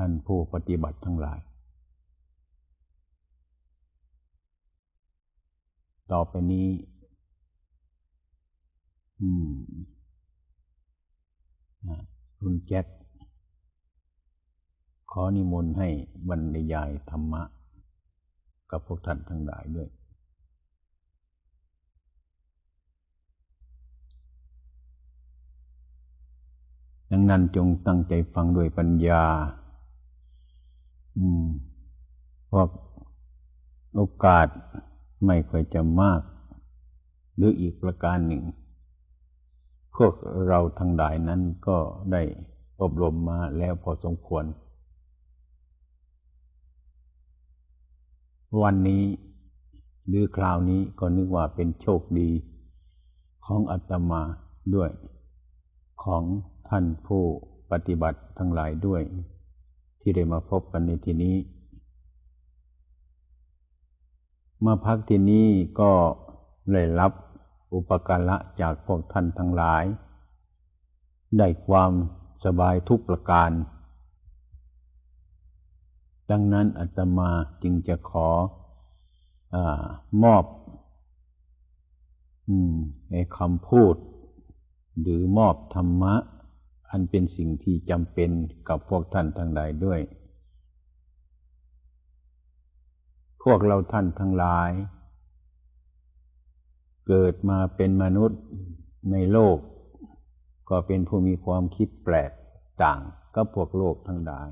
ท่านผู้ปฏิบัติทั้งหลาย ต่อไปนี้อืมคุณแจ็คขอนิมนต์ให้บรรยายธรรมะ กับพวกท่านทั้งหลายด้วยดังนั้นจงตั้งใจฟังด้วยปัญญา พราะโอกาสไม่ค่อยจะมาก หรืออีกประการหนึ่ง พวกเราทั้งหลายนั้นก็ได้อบรมมาแล้วพอสมควร วันนี้หรือคราวนี้ก็นึกว่าเป็นโชคดีของอาตมาด้วย ของท่านผู้ปฏิบัติทั้งหลายด้วย ที่ได้มาพบกันในที่นี้ มาพักที่นี้ก็เลยรับอุปการะจากพวกท่านทั้งหลาย ได้ความสบายทุกประการ ดังนั้นอาตมาจึงจะขออมอบในคำพูด หรือมอบธรรมะ อันเป็นสิ่งที่จำเป็นกับพวกท่านทั้งหลายด้วย พวกเราท่านทั้งหลาย เกิดมาเป็นมนุษย์ในโลก ก็เป็นผู้มีความคิดแปลกต่างกับพวกโลกทั้งหลาย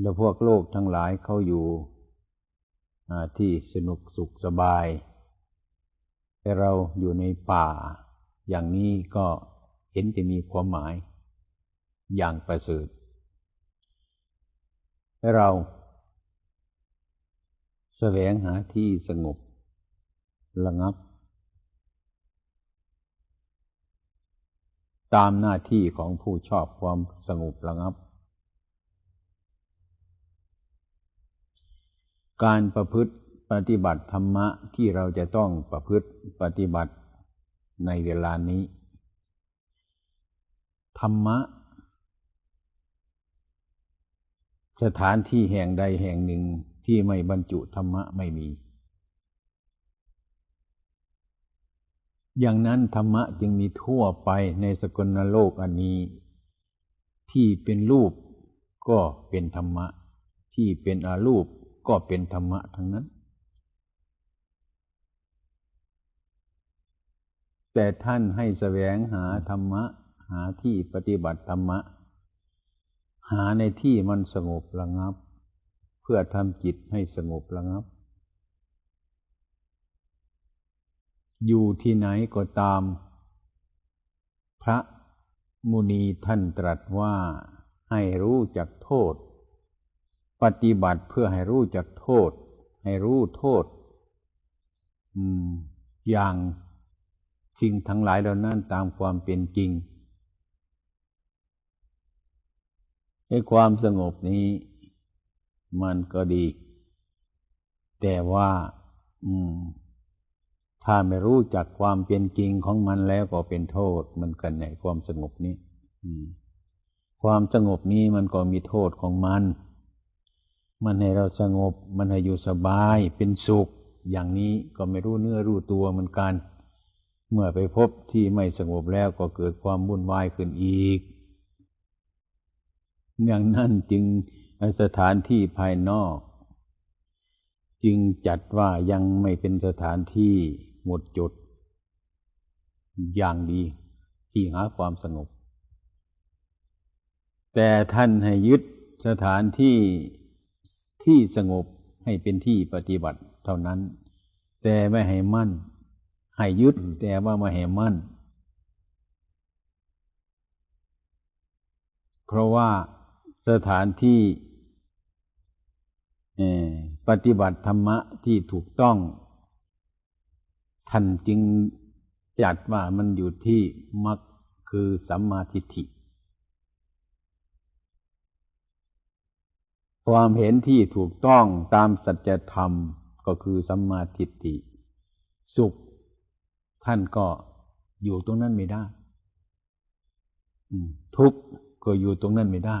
แล้วพวกโลกทั้งหลายเขาอยู่ที่สนุกสุขสบาย แต่เราอยู่ในป่า อย่างนี้ก็ เห็นจะมีความหมายอย่างประเสริฐให้เราแสวงหาที่สงบระงับ ตามหน้าที่ของผู้ชอบความสงบระงับ การประพฤติปฏิบัติธรรมะที่เราจะต้องประพฤติปฏิบัติในเวลานี้ ธรรมะ สถานที่แห่งใดแห่งหนึ่งที่ไม่บรรจุธรรมะไม่มี อย่างนั้นธรรมะจึงมีทั่วไปในสกลโลกอันนี้ ที่เป็นรูปก็เป็นธรรมะ ที่เป็นอารูปก็เป็นธรรมะทั้งนั้น แต่ท่านให้แสวงหาธรรมะ หาที่ปฏิบัติธรรมะ หาในที่มันสงบระงับ เพื่อทำจิตให้สงบระงับ อยู่ที่ไหนก็ตาม พระมุนีท่านตรัสว่าให้รู้จักโทษ ปฏิบัติเพื่อให้รู้จักโทษ ให้รู้โทษอย่างสิ่งทั้งหลายเหล่านั้นตามความเป็นจริง ให้ความสงบนี้มันก็ดี แต่ว่า อืม ถ้าไม่รู้จักความเป็นจริงของมันแล้วก็เป็นโทษมันกันในความสงบนี้ความสงบนี้มันก็มีโทษของมัน มันให้เราสงบ มันให้อยู่สบายเป็นสุข อย่างนี้ก็ไม่รู้เนื้อรู้ตัวเหมือนกัน เมื่อไปพบที่ไม่สงบแล้วก็เกิดความวุ่นวายขึ้นอีก อย่างนั้นจึงสถานที่ภายนอก จึงจัดว่ายังไม่เป็นสถานที่หมดจด อย่างดีที่หาความสงบ แต่ท่านให้ยึดสถานที่ที่สงบให้เป็นที่ปฏิบัติเท่านั้น แต่ไม่ให้มั่น ให้ยึดแต่ว่าไม่ให้มั่น เพราะว่า สถานที่ปฏิบัติธรรมะที่ถูกต้อง ท่านจึงจัดว่ามันอยู่ที่มรรคคือสัมมาทิฏฐิ ความเห็นที่ถูกต้องตามสัจธรรมก็คือสัมมาทิฏฐิ สุข ท่านก็อยู่ตรงนั้นไม่ได้ ทุกข์ก็อยู่ตรงนั้นไม่ได้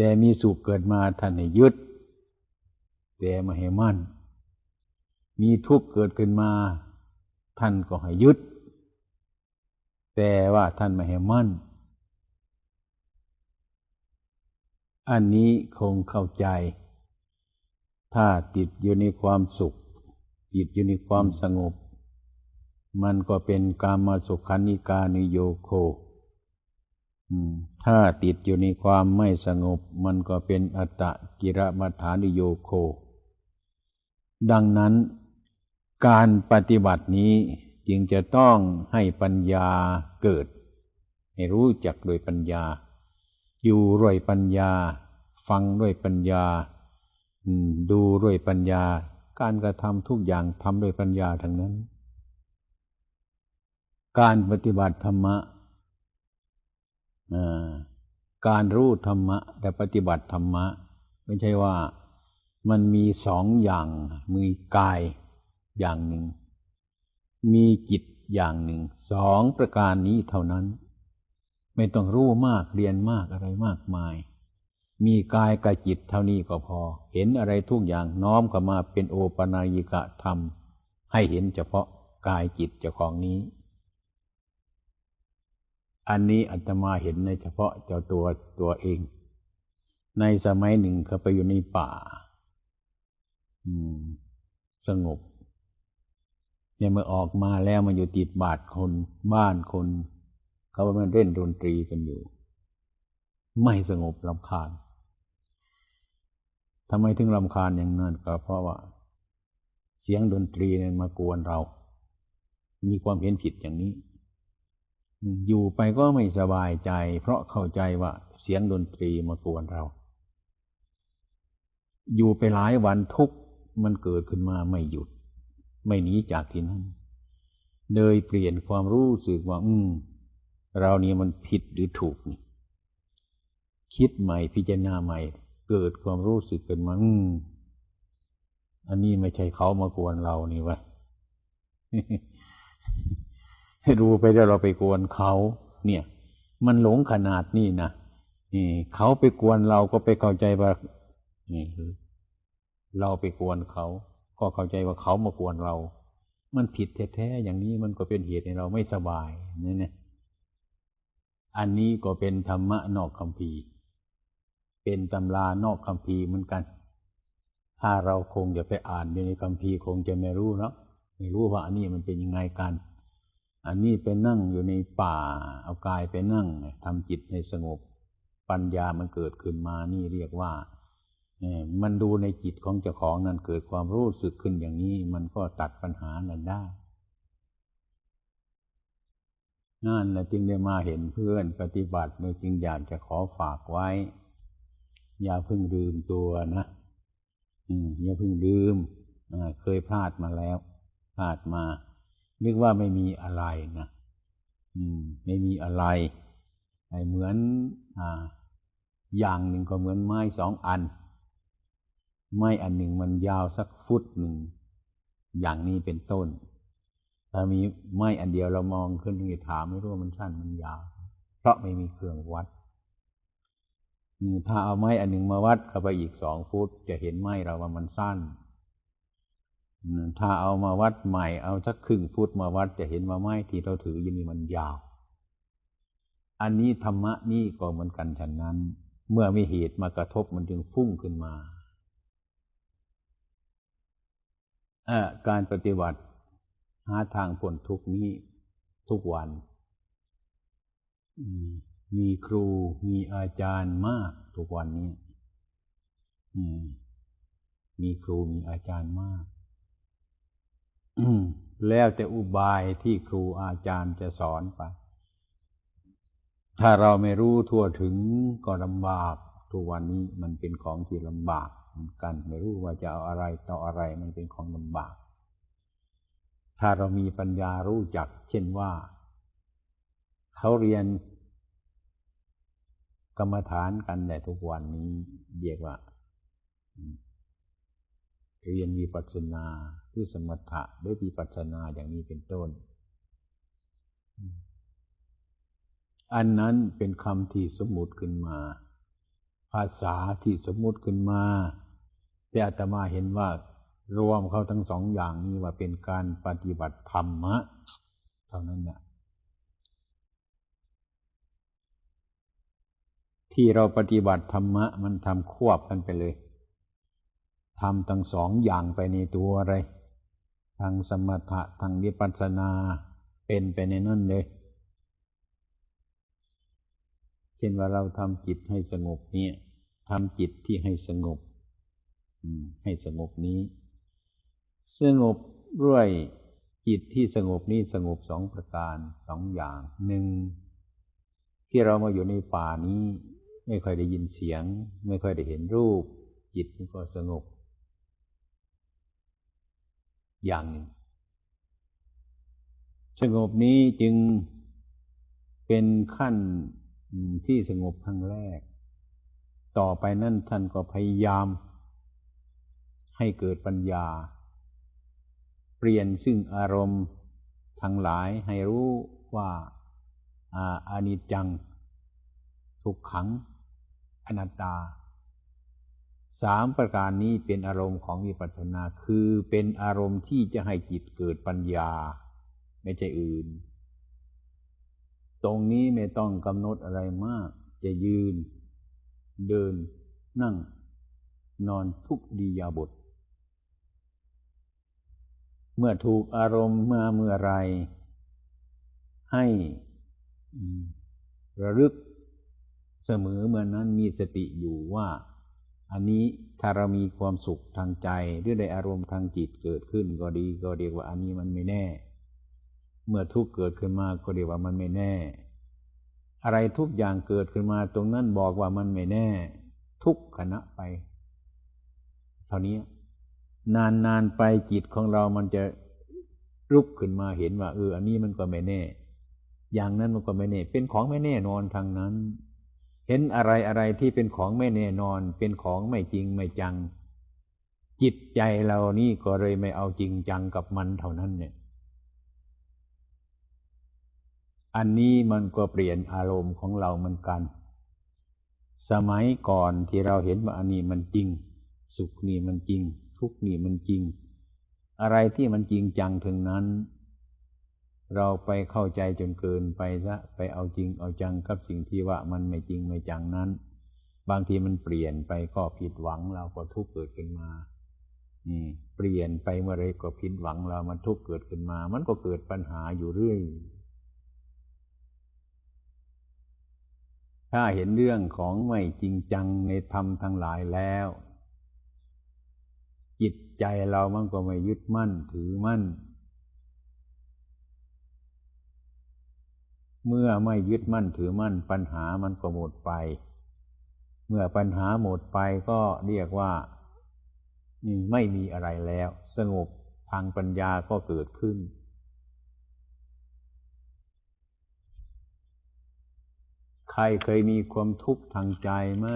แต่มีสุขเกิดมาท่านให้ยึด แต่ไม่ให้มั่น มีทุกข์เกิดขึ้นมา ท่านก็ให้ยึด แต่ว่าท่านไม่ให้มั่น อันนี้คงเข้าใจ ถ้าติดอยู่ในความสุข ติดอยู่ในความสงบ มันก็เป็นกามาสุขานิกานิโยโค ถ้าติดอยู่ในความไม่สงบมันก็เป็นอัตตะกิรมัฐานิโยโค ดังนั้นการปฏิบัตินี้จึงจะต้องให้ปัญญาเกิด ให้รู้จักโดยปัญญา อยู่ด้วยปัญญา ฟังด้วยปัญญาดูด้วยปัญญา การกระทำทุกอย่างทำด้วยปัญญาทั้งนั้น การปฏิบัติธรรมะ การรู้ธรรมะ แต่ปฏิบัติธรรมะ ไม่ใช่ว่ามันมีสองอย่าง มีกายอย่างหนึ่ง มีจิตอย่างหนึ่ง สองประการนี้เท่านั้น ไม่ต้องรู้มากเรียนมากอะไรมากมาย มีกายกับจิตเท่านี้ก็พอ เห็นอะไรทุกอย่างน้อมเข้ามาเป็นโอปนายิกะธรรม ให้เห็นเฉพาะกายจิตเจ้าของนี้ อันนี้อาตมาเห็นในเฉพาะเจ้าตัวตัวเอง ในสมัยหนึ่งเขาไปอยู่ในป่า อืม สงบเนี่ยมื่ออกมาแล้วมันอยู่ติดบาดคนบ้านคน เขาไปเล่นดนตรีกันอยู่ ไม่สงบลำคาญทำไมถึงลำคาญอย่างนั้นก็เพราะว่า เสียงดนตรีเนี่ยมากวนเรา มีความเห็นผิดอย่างนี้ อยู่ไปก็ไม่สบายใจ เพราะเข้าใจว่าเสียงดนตรีมากวนเรา อยู่ไปหลายวันทุกมันเกิดขึ้นมาไม่หยุด ไม่หนีจากที่นั่นเลยเปลี่ยนความรู้สึกว่า อืม เรานี่มันผิดหรือถูกนี่คิดใหม่พิจารณาใหม่ เกิดความรู้สึกขึ้นมาอืมอันนี้ไม่ใช่เขามากวนเรานี่วะ รู้ไปแล้วเราไปกวนเขา เนี่ย มันหลงขนาดนี้นะนี่เขาไปกวนเราก็ไปเข้าใจว่านี่เราไปกวนเขา ก็เข้าใจว่าเขามากวนเรา มันผิดแท้ๆอย่างนี้มันก็เป็นเหตุให้เราไม่สบายนี่นะอันนี้ก็เป็นธรรมะนอกคำพีเป็นตำรานอกคำพีเหมือนกัน ถ้าเราคงจะไปอ่านในคำพีคงจะไม่รู้เนาะไม่รู้ว่าอันนี้มันเป็นยังไงกัน อันนี้ไปนั่งอยู่ในป่า เอากายไปนั่งทำจิตให้สงบ ปัญญามันเกิดขึ้นมานี่เรียกว่ามันดูในจิตของเจ้าของนั้นเกิดความรู้สึกขึ้นอย่างนี้ มันก็ตัดปัญหานั้นได้นั่นแหละจึงได้มาเห็นเพื่อนปฏิบัติเมื่อจึงอยากจะขอฝากไว้ อย่าเพิ่งลืมตัวนะอืมอย่าเพิ่งลืมเคยพลาดมาแล้ว พลาดมา นึกว่าไม่มีอะไรนะอืม ไม่มีอะไรไอเหมือน อ่า อย่างหนึ่งก็เหมือนไม้สองอัน ไม้อันหนึ่งมันยาวสักฟุตหนึ่ง อย่างนี้เป็นต้นถ้ามีไม้อันเดียวเรามองขึ้นที่ถามไม่รู้ว่ามันสั้นมันยาว เพราะไม่มีเครื่องวัดถ้าเอาไม้อันหนึ่งมาวัดเข้าไปอีกสองฟุต จะเห็นไม้เราว่ามันสั้น ถ้าเอามาวัดใหม่เอาสักครึ่งฟุตมาวัดจะเห็นว่าไม้ที่เราถืออยู่นี่มันยาว อันนี้ธรรมะนี่ก็เหมือนกันฉะนั้น เมื่อมีเหตุมากระทบมันจึงพุ่งขึ้นมาการปฏิบัติหาทางพ้นทุกนี้ทุกวัน มีครูมีอาจารย์มากทุกวันนี้มีครูมีอาจารย์มาก แล้วแต่อุบายที่ครูอาจารย์จะสอนไป ถ้าเราไม่รู้ทั่วถึงก็ลำบาก ทุกวันนี้มันเป็นของที่ลำบากเหมือนกัน ไม่รู้ว่าจะเอาอะไรต่ออะไรมันเป็นของลำบาก ถ้าเรามีปัญญารู้จัก เช่นว่าเขาเรียนกรรมฐานกันแต่ทุกวันนี้เรียกว่า เรียนมีปัสนา คือสมถะด้วยมีปัสนาอย่างนี้เป็นต้น อันนั้นเป็นคำที่สมมุติขึ้นมา ภาษาที่สมมุติขึ้นมา แต่อาตมาเห็นว่ารวมเขาทั้งสองอย่างนี้ว่าเป็นการปฏิบัติธรรมะ เท่านั้นนะที่เราปฏิบัติธรรมะ มันทำควบกันไปเลยทำทั้งสองอย่างไปในตัวอะไร ทางสมถะทางวิปัสสนาเป็นไปในนั่นเลย เช่นว่าเราทำจิตให้สงบเนี่ยทำจิตที่ให้สงบให้สงบนี้ สงบด้วยจิตที่สงบนี้สงบสองประการสองอย่างหนึ่งที่เรามาอยู่ในป่านี้ ไม่ค่อยได้ยินเสียง ไม่ค่อยได้เห็นรูป จิตก็สงบ อย่างหนึ่งสงบนี้จึงเป็นขั้นที่สงบครั้งแรก ต่อไปนั่นท่านก็พยายาม ให้เกิดปัญญา เปลี่ยนซึ่งอารมณ์ทั้งหลายให้รู้ว่าอานิจจัง ทุกขัง อนัตตา สามประการนี้เป็นอารมณ์ของวิปัสสนา คือเป็นอารมณ์ที่จะให้จิตเกิดปัญญา ไม่ใช่อื่น ตรงนี้ไม่ต้องกำหนดอะไรมาก จะยืน เดิน นั่ง นอนทุกดียาบท เมื่อถูกอารมณ์มาเมื่อไร ให้ระลึกเสมอเมื่อนั้นมีสติอยู่ว่า อันนี้ถ้าเรามีความสุขทางใจหรือได้อารมณ์ทางจิตเกิดขึ้นก็ดีก็เรียกว่าอันนี้มันไม่แน่ เมื่อทุกเกิดขึ้นมาก็เรียกว่ามันไม่แน่ อะไรทุกอย่างเกิดขึ้นมาตรงนั้นบอกว่ามันไม่แน่ ทุกขณะไป เท่านี้นานนานไปจิตของเรามันจะลุกขึ้นมาเห็นว่าเอออันนี้มันก็ไม่แน่ อย่างนั้นมันก็ไม่แน่ เป็นของไม่แน่นอนทางนั้น เห็นอะไรอะไรที่เป็นของไม่แน่นอน เป็นของไม่จริงไม่จัง จิตใจเรานี่ก็เลยไม่เอาจริงจังกับมันเท่านั้นเนี่ย อันนี้มันก็เปลี่ยนอารมณ์ของเราเหมือนกัน สมัยก่อนที่เราเห็นว่าอันนี้มันจริง สุขนี่มันจริง ทุกนี่มันจริง อะไรที่มันจริงจังถึงนั้น เราไปเข้าใจจนเกินไปซะไปเอาจริงเอาจังกับสิ่งที่ว่ามันไม่จริงไม่จังนั้น บางทีมันเปลี่ยนไปก็ผิดหวังเราก็ทุกข์เกิดขึ้นมานี่เปลี่ยนไปเมื่อไรก็ผิดหวังเรามันทุกข์เกิดขึ้นมา มันก็เกิดปัญหาอยู่เรื่อยถ้าเห็นเรื่องของไม่จริงจังในธรรมทั้งหลายแล้ว จิตใจเรามันก็ไม่ยึดมั่นถือมั่น เมื่อไม่ยึดมั่นถือมั่นปัญหามันก็หมดไป เมื่อปัญหาหมดไปก็เรียกว่าไม่มีอะไรแล้ว สงบทางปัญญาก็เกิดขึ้น ใครเคยมีความทุกข์ทางใจไหม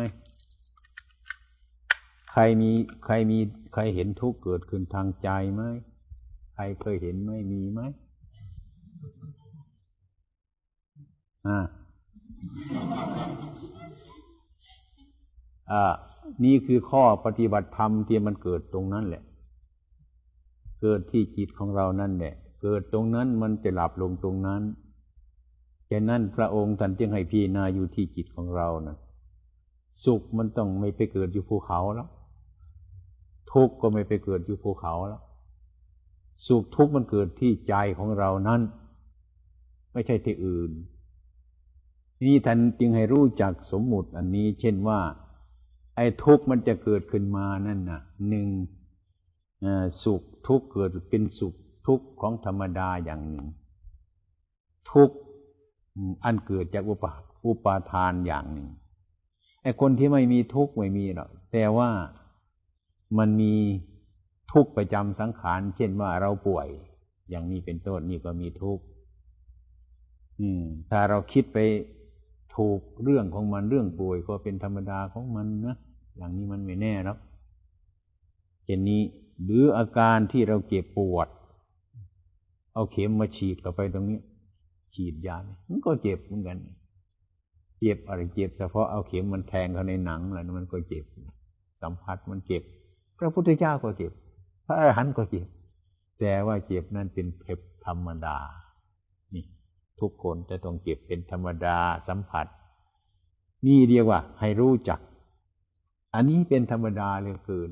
ใครมีใครมีใครเห็นทุกข์เกิดขึ้นทางใจไหมใครเคยเห็นไหมมีไหม อ่าอ่านี่คือข้อปฏิบัติธรรมที่มันเกิดตรงนั้นแหละ เกิดที่จิตของเรานั่นแหละ เกิดตรงนั้นมันจะหลับลงตรงนั้นฉะนั้นพระองค์ท่านจึงให้พี่นาอยู่ที่จิตของเรานะสุขมันต้องไม่ไปเกิดอยู่ภูเขาแล้ว ทุกข์ก็ไม่ไปเกิดอยู่ภูเขาแล้ว สุขทุกข์มันเกิดที่ใจของเรานั้น ไม่ใช่ที่อื่น นี่ท่านจึงให้รู้จักสมมุติอันนี้ เช่นว่า ไอ้ทุกข์มันจะเกิดขึ้นมานั่นนะหนึ่งสุขทุกข์เกิดเป็นสุขทุกข์ของธรรมดาอย่างหนึ่ง ทุกข์อันเกิดจากอุปอุปาทานอย่างหนึ่งไอ้คนที่ไม่มีทุกข์ไม่มีหรอกแต่ว่ามันมีทุกข์ประจำสังขาร เช่นว่าเราป่วย อย่างนี้เป็นต้นนี่ก็มีทุกข์ถ้าเราคิดไป ถูกเรื่องของมันเรื่องป่วยก็เป็นธรรมดาของมันนะอย่างนี้มันไม่แน่หรอกเช่นนี้หรืออาการที่เราเจ็บปวด เอาเข็มมาฉีดเข้าไปตรงนี้ ฉีดยานี่มันก็เจ็บเหมือนกัน เจ็บอะไรเจ็บเฉพาะเอาเข็มมันแทงเข้าในหนังแล้วมันก็เจ็บ สัมผัสมันเจ็บ พระพุทธเจ้าก็เจ็บ พระอรหันต์ก็เจ็บ แต่ว่าเจ็บนั่นเป็นเพ็บธรรมดา ทุกคนจะต้องเจ็บเป็นธรรมดาสัมผัส นี่เรียกว่า ให้รู้จัก อันนี้เป็นธรรมดาเหลือเกิน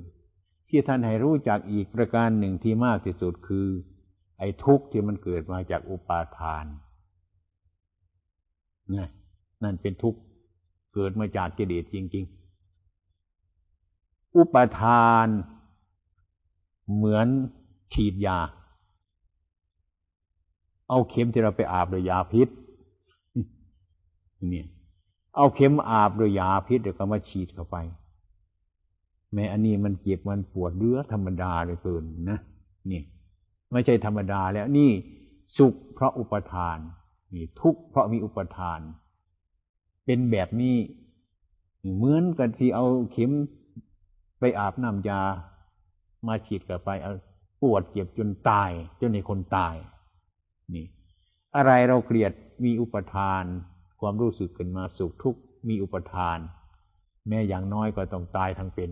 ที่ท่านให้รู้จักอีกประการหนึ่งที่มากที่สุดคือ ไอ้ทุกข์ที่มันเกิดมาจากอุปาทานนะนั่นเป็นทุกข์เกิดมาจากกิเลสจริง ๆ อุปาทานเหมือนฉีดยา เอาเข็มที่เราไปอาบด้วยยาพิษเนี่ยเอาเข็มอาบด้วยยาพิษเดี๋ยวก็มาฉีดเข้าไป แม้อันนี้มันเจ็บมันปวดเรือธรรมดาเลยเกินนะนี่ไม่ใช่ธรรมดาแล้วนี่สุขเพราะอุปทานนี่ทุกข์เพราะมีอุปทาน เป็นแบบนี้เหมือนกันที่เอาเข็มไปอาบน้ำยามาฉีดกับไปเอาปวดเจ็บจนตาย จนในคนตาย นี่ อะไรเราเกลียดมีอุปทาน ความรู้สึกขึ้นมาสุขทุกข์มีอุปทาน แม้อย่างน้อยก็ต้องตายทั้งเป็น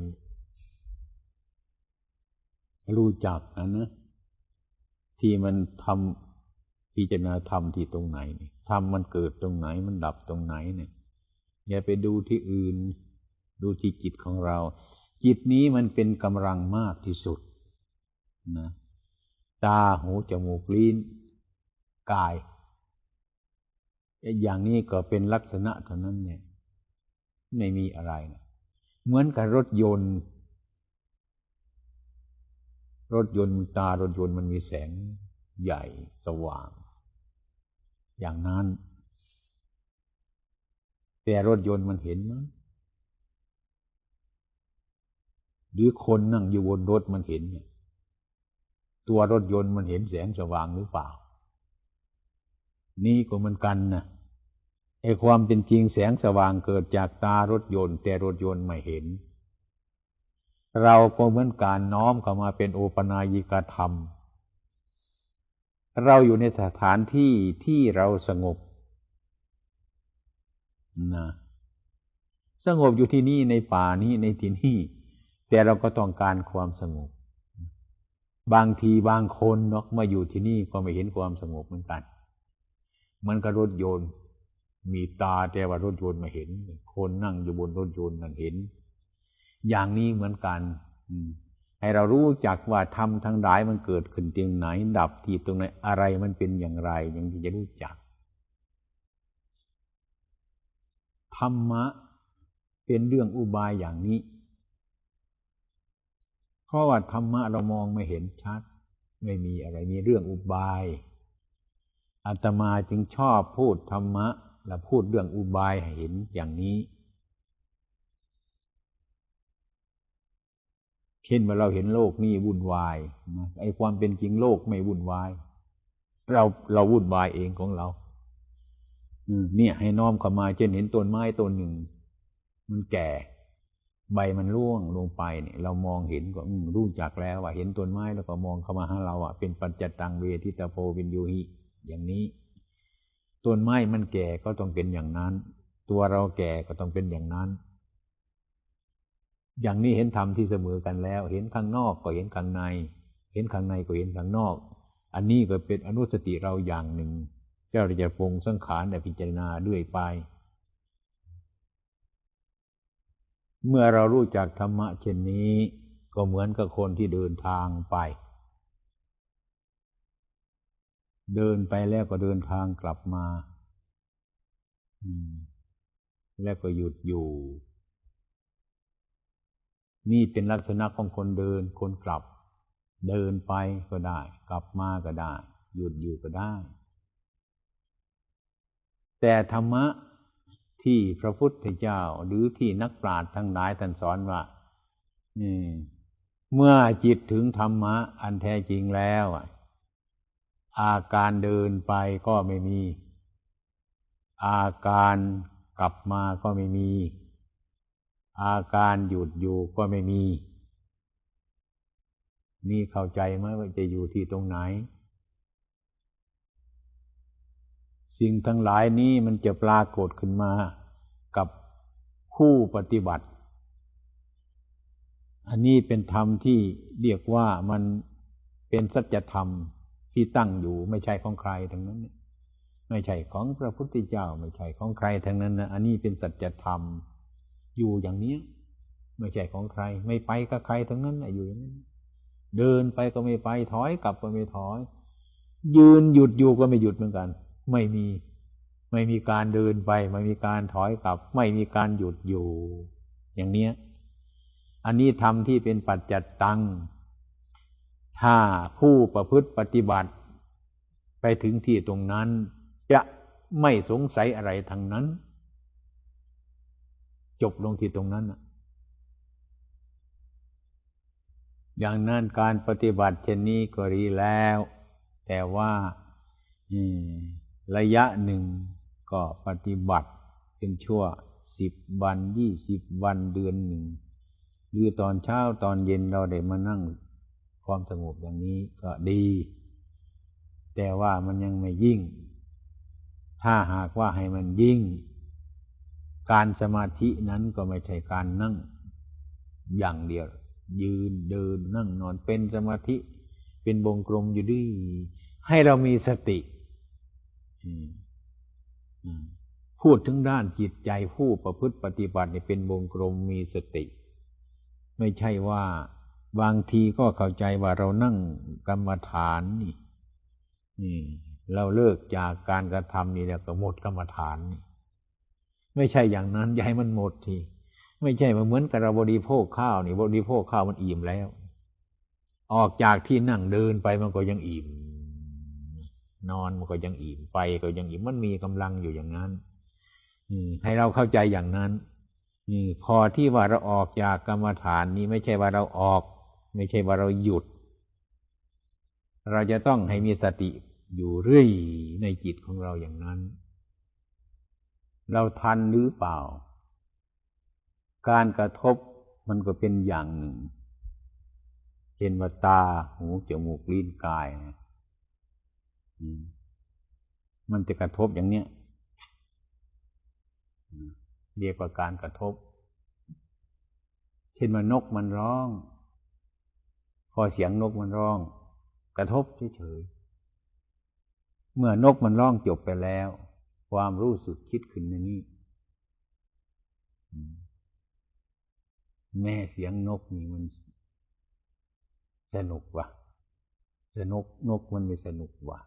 รู้จักนะนะที่มันทำพิจารณาธรรมที่ตรงไหนธรรมมันเกิดตรงไหนมันดับตรงไหนเนี่ยอย่าไปดูที่อื่น ดูที่จิตของเรา จิตนี้มันเป็นกำลังมากที่สุดนะตาหูจมูกลิ้น กาย อย่างนี้ก็เป็นลักษณะเท่านั้นเนี่ย ไม่มีอะไรนะเหมือนกับรถยนต์ รถยนต์ตารถยนต์มันมีแสงใหญ่สว่าง อย่างนั้น แต่รถยนต์มันเห็นไหมหรือคนนั่งอยู่บนรถมันเห็นเนี่ยตัวรถยนต์มันเห็นแสงสว่างหรือเปล่า นี่ก็เหมันกันนะไอ้ความเป็นจริงแสงสว่างเกิดจากตารถยนต์ แต่รถยนต์ไม่เห็น เราก็เหมือนการน้อมเข้ามาเป็นโอปนายิกธรรม เราอยู่ในสถานที่ที่เราสงบนะสงบอยู่ที่นี่ในป่านี้ในที่นี่แต่เราก็ต้องการความสงบ บางทีบางคนเนาะมาอยู่ที่นี่ก็ไม่เห็นความสงบเหมือนกัน มันก็รถยนต์ มีตาแต่ว่ารถยนต์มาเห็น คนนั่งอยู่บนรถยนต์นั่นเห็น อย่างนี้เหมือนกันให้เรารู้จักว่าธรรมทั้งหลายมันเกิดขึ้นตรงไหน ดับที่ตรงไหนอะไรมันเป็นอย่างไร อย่างที่จะรู้จักธรรมะเป็นเรื่องอุบายอย่างนี้ เพราะว่าธรรมะเรามองไม่เห็นชัด ไม่มีอะไรมีเรื่องอุบาย อาตมาจึงชอบพูดธรรมะ และพูดเรื่องอุบายให้เห็นอย่างนี้ เช่นว่าเราเห็นโลกนี้วุ่นวายไอ้ความเป็นจริงโลกไม่วุ่นวาย เราเราวุ่นวายเองของเราเนี่ยให้น้อมเข้ามาเช่นเห็นต้นไม้ต้นหนึ่ง มันแก่ ใบมันร่วงลงไปเนี่ย เรามองเห็นก็รู้จักแล้วว่าเห็นต้นไม้แล้วก็มองเข้ามาหาเราอะเป็นปัจจตังเวทิตาโพวินยูหิ อย่างนี้ ต้นไม้มันแก่ก็ต้องเป็นอย่างนั้น ตัวเราแก่ก็ต้องเป็นอย่างนั้น อย่างนี้เห็นธรรมที่เสมอกันแล้ว เห็นข้างนอกก็เห็นข้างใน เห็นข้างในก็เห็นข้างนอก อันนี้ก็เป็นอนุสติเราอย่างหนึ่งเจ้าจะปรงสังขารแต่พิจารณาด้วยไป เมื่อเรารู้จักธรรมะเช่นนี้ ก็เหมือนกับคนที่เดินทางไป เดินไปแล้วก็เดินทางกลับมา แล้วก็หยุดอยู่ นี่เป็นลักษณะของคนเดิน คนกลับ เดินไปก็ได้ กลับมาก็ได้ หยุดอยู่ก็ได้ แต่ธรรมะที่พระพุทธเจ้าหรือที่นักปราชญ์ทั้งหลายท่านสอนว่านี่เมื่อจิตถึงธรรมะ อันแท้จริงแล้ว อาการเดินไปก็ไม่มี อาการกลับมาก็ไม่มี อาการหยุดอยู่ก็ไม่มี นี่เข้าใจไหมว่าจะอยู่ที่ตรงไหน สิ่งทั้งหลายนี้มันจะปรากฏขึ้นมากับผู้ปฏิบัติ อันนี้เป็นธรรมที่เรียกว่ามันเป็นสัจธรรม ที่ตั้งอยู่ไม่ใช่ของใครทั้งนั้น ไม่ใช่ของพระพุทธเจ้า ไม่ใช่ของใครทั้งนั้นนะอันนี้เป็นสัจธรรมอยู่อย่างนี้ไม่ใช่ของใคร ไม่ไปกับใครทั้งนั้นอยู่อย่างนี้เดินไปก็ไม่ไปถอยกลับก็ไม่ถอย ยืนหยุดอยู่ก็ไม่หยุดเหมือนกัน ไม่มี ไม่มีการเดินไป ไม่มีการถอยกลับ ไม่มีการหยุดอยู่ อย่างเนี้ย อันนี้ทำที่เป็นปัจจัตตัง ถ้าผู้ประพฤติปฏิบัติ ไปถึงที่ตรงนั้น จะไม่สงสัยอะไรทั้งนั้น จบลงที่ตรงนั้นอย่างนั้นการปฏิบัติเช่นนี้ก็ดีแล้ว แต่ว่าระยะหนึ่งก็ปฏิบัติเป็นชั่วสิบวันยี่สิบวันเดือนหนึ่ง หรือตอนเช้าตอนเย็นเราได้มานั่ง ความสงบอย่างนี้ก็ดี แต่ว่ามันยังไม่ยิ่ง ถ้าหากว่าให้มันยิ่ง การสมาธินั้นก็ไม่ใช่การนั่งอย่างเดียว ยืนเดินนั่งนอนเป็นสมาธิ เป็นวงกลมอยู่ดีให้เรามีสติพูดถึงด้านจิตใจผู้ประพฤติปฏิบัติเนี่ยเป็นวงกลมมีสติ ไม่ใช่ว่า บางทีก็เข้าใจว่าเรานั่งกรรมฐานนี่นี่เราเลิกจากการกระทำนี่แล้วก็หมดกรรมฐานนี่ไม่ใช่อย่างนั้นอย่าให้มันหมดทีไม่ใช่มาเหมือนกับเราบริโภคข้าวนี่บริโภคข้าวมันอิ่มแล้ว ออกจากที่นั่งเดินไปมันก็ยังอิ่ม นอนมันก็ยังอิ่มไปก็ยังอิ่มมันมีกำลังอยู่อย่างนั้นให้เราเข้าใจอย่างนั้นพอที่ว่าเราออกจากกรรมฐานนี้ไม่ใช่ว่าเราออก ไม่ใช่ว่าเราหยุด เราจะต้องให้มีสติอยู่เรื่อยในจิตของเราอย่างนั้น เราทันหรือเปล่า การกระทบมันก็เป็นอย่างหนึ่ง เช่นว่าตา หู จมูก ลิ้น กายนะมันจะกระทบอย่างเนี้ยเรียกว่าการกระทบ เช่นว่านกมันร้อง อเสียงนกมันร้อง กระทบเฉยๆเมื่อนกมันร้องจบไปแล้ว ความรู้สึกคิดขึ้นในนี้แม่เสียงนกนี่มันสนุกว่ะสนุกนกมันไม่สนุกว่ะ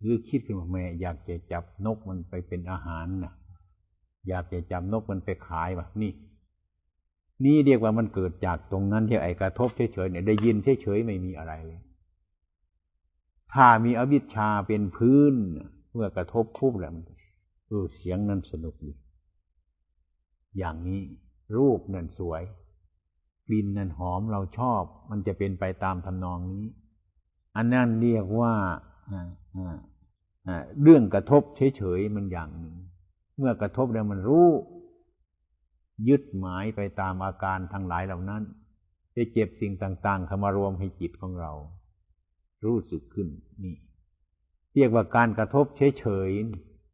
หรือคิดขึ้นมาแม่ อยากจะจับนกมันไปเป็นอาหารนะอยากจะจับนกมันไปขายว่ะ นี่ นี่เรียกว่ามันเกิดจากตรงนั้นที่ไอ้กระทบเฉยๆเนี่ยได้ยินเฉยๆไม่มีอะไรเลย ถ้ามีอวิชชาเป็นพื้น เมื่อกระทบปุ๊บแล้วมันเออเสียงนั้นสนุกดีอย่างนี้รูปนั่นสวยกลิ่นนั่นหอมเราชอบ มันจะเป็นไปตามทำนองนี้ อันนั้นเรียกว่าเรื่องกระทบเฉยๆมันอย่างหนึ่ง เมื่อกระทบแล้วมันรู้ ยึดหมายไปตามอาการทั้งหลายเหล่านั้น จะเจ็บสิ่งต่างๆเข้ามารวมให้จิตของเรา รู้สึกขึ้นนี่ เรียกว่าการกระทบเฉย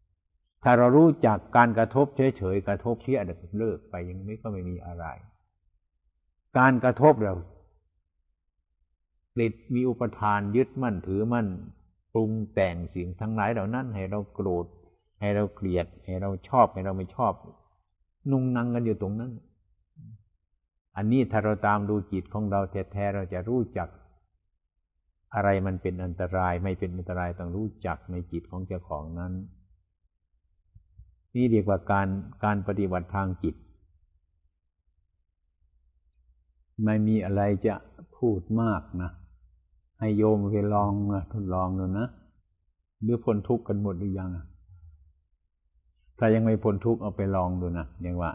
ๆถ้าเรารู้จักการกระทบเฉยๆกระทบเที่ยเลิกไปย่างนี้ก็ไม่มีอะไร การกระทบเราติดมีอุปทานยึดมั่นถือมั่นปรุงแต่งสิ่งทั้งหลายเหล่านั้น ให้เราโกรธให้เราเกลียด ให้เราชอบให้เราไม่ชอบ นุ่งนังกันอยู่ตรงนั้น อันนี้ถ้าเราตามดูจิตของเราแท้ๆเราจะรู้จัก อะไรมันเป็นอันตรายไม่เป็นอันตรายต้องรู้จักในจิตของเจ้าของนั้น นี่เรียกว่าการการปฏิบัติทางจิต ไม่มีอะไรจะพูดมากนะ ให้โยมไปลองนะทดลองดูนะหรือพ้นทุกข์กันหมดหรือยัง ถ้ายังไม่พ้นทุกข์เอาไปลองดูนะเรียกว่า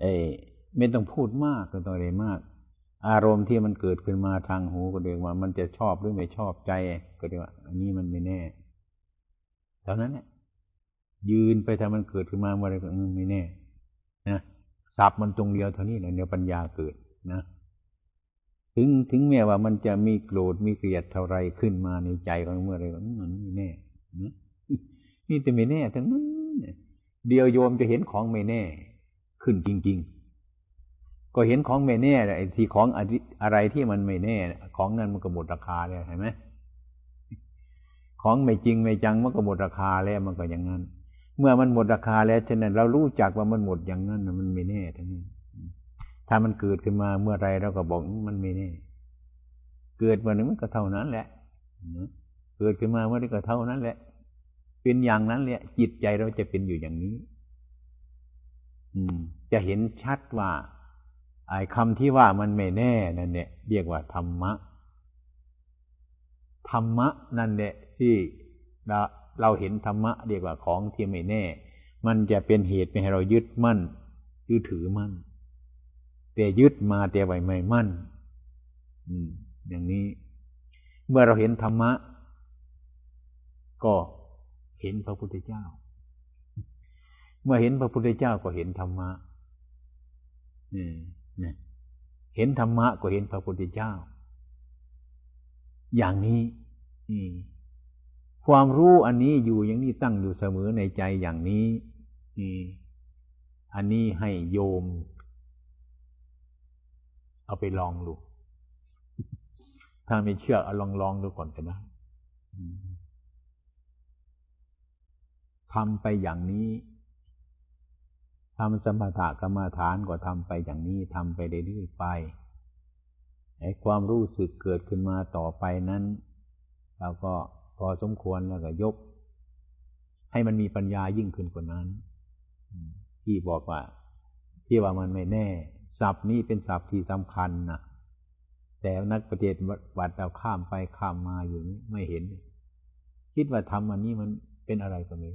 เอ้ไม่ต้องพูดมากก็ต้องอะไรมาก อารมณ์ที่มันเกิดขึ้นมาทางหูก็เรียกว่า มันจะชอบหรือไม่ชอบใจก็เรียกว่า อันนี้มันไม่แน่เท่านั้นแหละยืนไปถ้ามันเกิดขึ้นมาเมื่อไรก็ไม่แน่นะสับมันตรงเดียวเท่านี้แหละเดี๋ยวปัญญาเกิดนะถึงถึงแม้ว่ามันจะมีโกรธมีเกลียดเท่าไรขึ้นมาในใจของเมื่อไรก็มันไม่แน่นะนี่แต่ไม่แน่ทั้งนั้น เดียวโยมจะเห็นของไม่แน่ ขึ้นจริง ๆ ก็เห็นของไม่แน่ไอ้ที่ของอะไรที่มันไม่แน่ ของนั้นมันก็หมดราคาเลยเห็นไหมของไม่จริงไม่จังมันก็หมดราคาแล้วมันก็อย่างนั้น เมื่อมันหมดราคาแล้วฉะนั้นเรารู้จักว่ามันหมดอย่างนั้นมันไม่แน่ทั้งนั้นถ้ามันเกิดขึ้นมาเมื่อไรเราก็บอกมันไม่แน่ เกิดมาหนึ่งมันก็เท่านั้นแหละเกิดขึ้นมาเมื่อไรก็เท่านั้นแหละ เป็นอย่างนั้นแหละจิตใจเราจะเป็นอยู่อย่างนี้ อืม จะเห็นชัดว่าไอ้คำที่ว่ามันไม่แน่นั่นเนี่ยเรียกว่าธรรมะธรรมะนั่นแหละที่เราเห็นธรรมะเรียกว่าของที่ไม่แน่ มันจะเป็นเหตุให้เรายึดมั่นหรือถือมั่นแต่ยึดมาแต่ไว้ไม่มั่น อืม อย่างนี้ เมื่อเราเห็นธรรมะ ก็ เห็นพระพุทธเจ้า เมื่อเห็นพระพุทธเจ้าก็เห็นธรรมะนี่นี่เห็นธรรมะก็เห็นพระพุทธเจ้า อย่างนี้ความรู้อันนี้อยู่อย่างนี้ตั้งอยู่เสมอในใจอย่างนี้อันนี้ให้โยม เอาไปลองดูถ้าไม่เชื่อเอาลองลองดูก่อนก็ได้ ทำไปอย่างนี้ทำสมถะกรรมาฐานก็ทำไปอย่างนี้ทำไปเรื่อยๆไปไอ้ความรู้สึกเกิดขึ้นมาต่อไปนั้น เราก็พอสมควรแล้วก็ยก ให้มันมีปัญญายิ่งขึ้นกว่านั้นที่บอกว่า ที่ว่ามันไม่แน่ศัพท์นี้เป็นศัพท์ที่สำคัญนะแต่นักปฏิบัติเราข้ามไปข้ามมาอยู่นี้ไม่เห็น คิดว่าทำอันนี้มันเป็นอะไรก็ไม่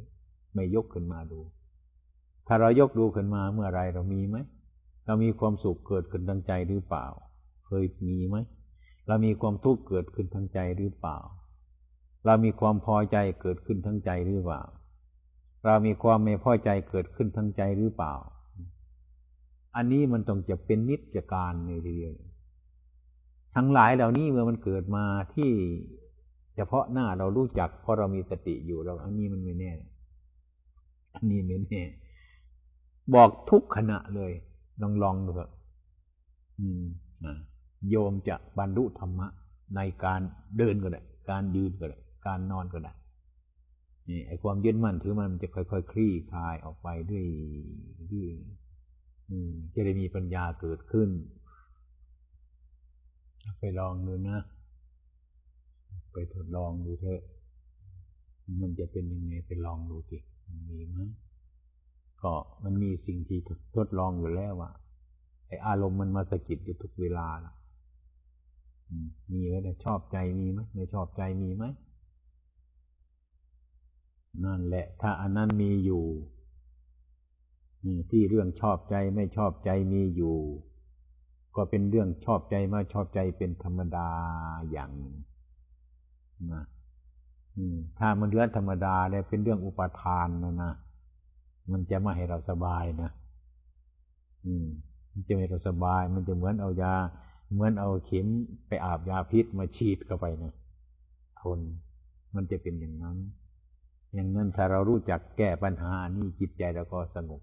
ไม่ยกขึ้นมาดู ถ้าเรายกดูขึ้นมาเมื่อไรเรามีไหม เรามีความสุขเกิดขึ้นทางใจหรือเปล่า เคยมีไหม เรามีความทุกข์เกิดขึ้นทางใจหรือเปล่า เรามีความพอใจเกิดขึ้นทางใจหรือเปล่า เรามีความไม่พอใจเกิดขึ้นทางใจหรือเปล่า อันนี้มันต้องจะเป็นนิจการในทีเดียวทั้งหลายเหล่านี้เมื่อมันเกิดมาที่เฉพาะหน้าเรารู้จักเพราะเรามีสติอยู่เราอันนี้มันไม่แน่ นนี้ไม่แน่บอกทุกขณะเลย ลองลองดูเถอะโยมจะบรรลุธรรมะ ในการเดินก็ได้ การยืนก็ได้ การนอนก็ได้นี่ไอความยึดมั่นถือมันจะค่อยๆคลี่คลายออกไปด้วยด้วยจะได้มีปัญญาเกิดขึ้น ไปลองดูนะ ไปทดลองดูเถอะ มันจะเป็นยังไงไปลองดูสิ มีไหมก็มันมีสิ่งที่ทดลองอยู่แล้วว่าไออารมณ์มันมาสะกิดอยู่ทุกเวลาล่ะมีไหมชอบใจมีไหมไม่ชอบใจมีไหมนั่นแหละ ถ้าอันนั้นมีอยู่ที่เรื่องชอบใจไม่ชอบใจมีอยู่ ก็เป็นเรื่องชอบใจมาชอบใจเป็นธรรมดาอย่างนะ ถ้ามันเรื่องธรรมดาเนี่ยเป็นเรื่องอุปทานนะนะมันจะไม่ให้เราสบายนะอืม มันจะไม่ให้เราสบาย มันจะเหมือนเอายา เหมือนเอาเข็มไปอาบยาพิษมาฉีดเข้าไปนะทนมันจะเป็นอย่างนั้น อย่างนั้นถ้าเรารู้จักแก้ปัญหานี่จิตใจเราก็สงบ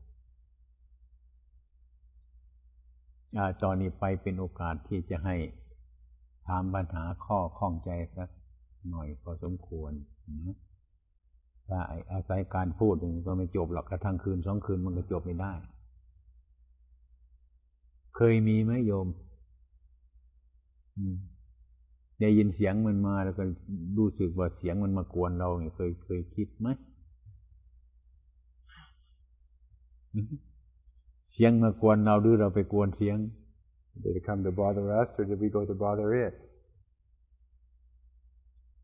ตอนนี้ไปเป็นโอกาสที่จะให้ถามปัญหาข้อข้องใจสัก หน่อยพอสมควรนะถ้าอาศัยการพูดหนึ่งก็ไม่จบหรอกกระทั่งคืนสองคืนมันก็จบไม่ได้ เคยมีไหมโยมได้ยินเสียงมันมาแล้วก็รู้สึกว่าเสียงมันมากวนเราเนี่ยเคยเคยคิดไหมเสียงมากวนเราหรือเราไปกวนเสียง Did it come to bother us or did we go to bother it?